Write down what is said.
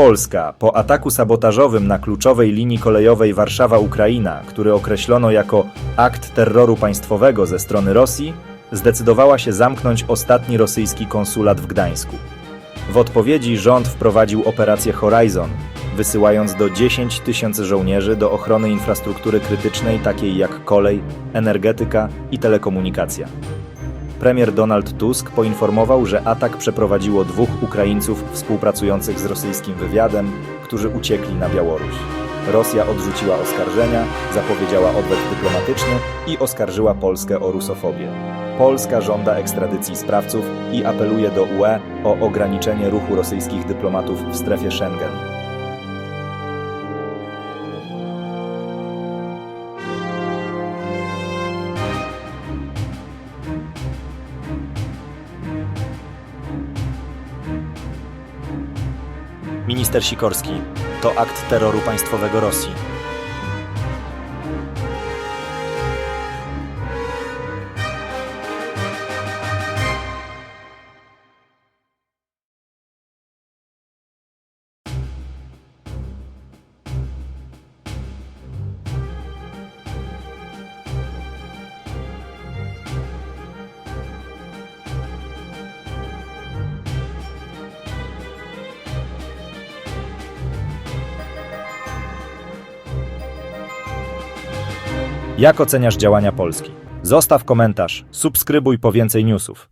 Polska po ataku sabotażowym na kluczowej linii kolejowej Warszawa-Ukraina, który określono jako akt terroru państwowego ze strony Rosji, zdecydowała się zamknąć ostatni rosyjski konsulat w Gdańsku. W odpowiedzi rząd wprowadził operację Horizon, wysyłając do 10 tysięcy żołnierzy do ochrony infrastruktury krytycznej takiej jak kolej, energetyka i telekomunikacja. Premier Donald Tusk poinformował, że atak przeprowadziło dwóch Ukraińców współpracujących z rosyjskim wywiadem, którzy uciekli na Białoruś. Rosja odrzuciła oskarżenia, zapowiedziała odwet dyplomatyczny i oskarżyła Polskę o rusofobię. Polska żąda ekstradycji sprawców i apeluje do UE o ograniczenie ruchu rosyjskich dyplomatów w strefie Schengen. Minister Sikorski. To akt terroru państwowego Rosji. Jak oceniasz działania Polski? Zostaw komentarz, subskrybuj po więcej newsów.